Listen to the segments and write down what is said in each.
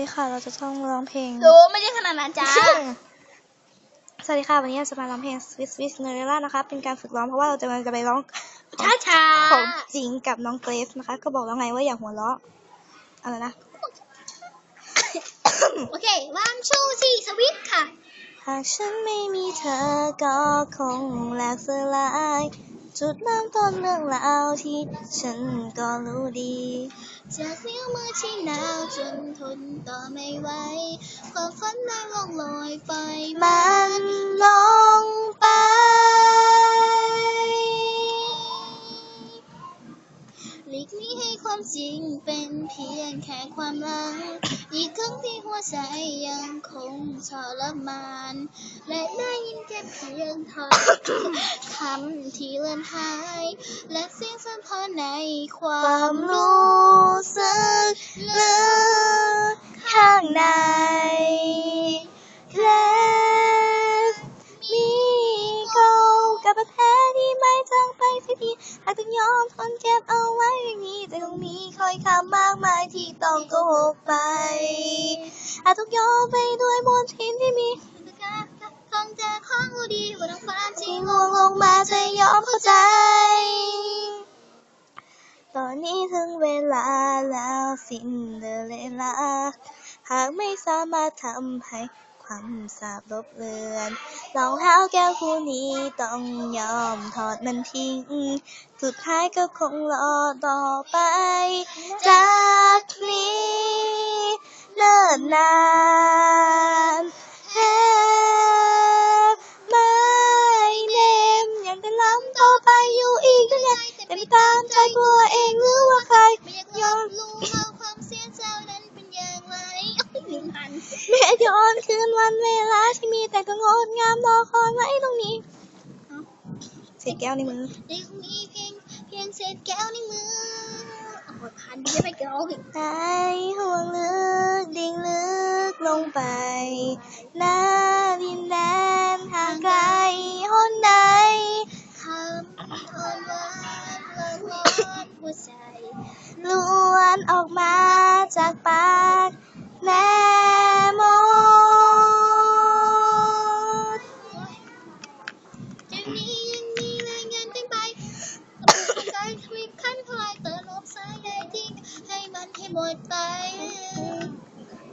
นี่ค่ะ เราจะต้องร้องเพลงดูไม่ได้ขนาดนั้นจ้า สวัสดีค่ะ วันนี้เราจะมาร้องเพลง Swiss Swiss n e r e l l a นะคะเป็นการฝึกร้องเพราะว่าเราจะมาจะไปร้องช้าช้าของจริงกับน้องเกรฟนะคะ ก็บอกแล้วไงว่าอย่าหัวเราะอะไรนะ โอเควันชูสี่สวิตช์ค่ะ หากฉันไม่มีเธอก็คงแหลกสลาย จุดเริ่มต้นเรื่องราวที่ฉันก็รู้ดี จากนิ้วมือที่หนาวจนทนต่อไม่ไหวความฝันได้ล่องลอยไป มันลงไป หลีกนี้ให้ความจริงเป็นเพียงแค่ความหลัง อีกครั้งที่หัวใจยังคงทรมาน และได้ยินแค่เพียง เท่าคำที่เลือนหาย และเสียงสั่นพอในความรู้สึกลึกข้างในและมีเขากับบาแผลที่ไม่จางไปสักทีหากต้องยอมทนเก็บเอาไว้อย่างนี้แต่คงมีคอยคำมากมายที่ต้องโกหกไปอาจต้องยอมไปด้วยม งงวงลงมาจะยอมเข้าใจ ตอนนี้ถึงเวลาแล้วสิ้นเดลลาหากไม่สามารถทำให้ความสาบลบเลือนรองเท้าแก้วคู่นี้ต้องยอมถอดมันทิ้ง สุดท้ายก็คงรอต่อไป จากนี้เนิ่นนาน ไปอยู่อีกยังไงแต่ไม่ตามใจกลัวเองหรือว่าใครไม่อยากยอมรู้ว่าความเสียใจนั้นเป็นอย่างไรลืมพันแม้ย้อนคืนวันเวลาที่มีแต่ก็งดงามรอคอยไว้ตรงนี้เศษแก้วในมือในคงมีเพียงเพียงเศษแก้วในมือโอ้ยพันไม่ได้ไปเกาอีกในห่วงลึกดิ่งลึกลงไปหน้า หมดไป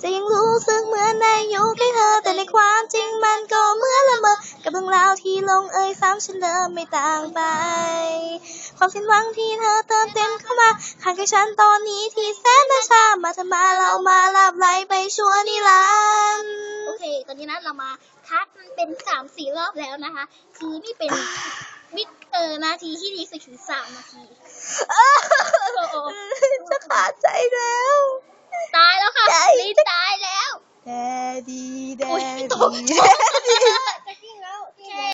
จะยังรู้สึกเหมือนได้อยู่ใกล้เธอแต่ในความจริงมันก็เหมือนละเมอกับเรื่องราวที่ลงเอยซ้ำฉันเดิมไม่ต่างไป ความสิ้นหวังที่เธอเติมเต็มเข้ามาข้างกับฉันตอนนี้ที่แสนน่าชามาเธอมาเรามาลับไหลไปชั่วนิรันดร์โอเค ตอนนี้นะเรามาคัดมันเป็นสามสี่รอบแล้วนะคะ คือนี่เป็นวิดเออนาทีที่ดีสุดคือสามนาที จะขาดใจแล้ว ตายแล้วค่ะใจลินตายแล้ว แดดีแดโอ๊ยตกดี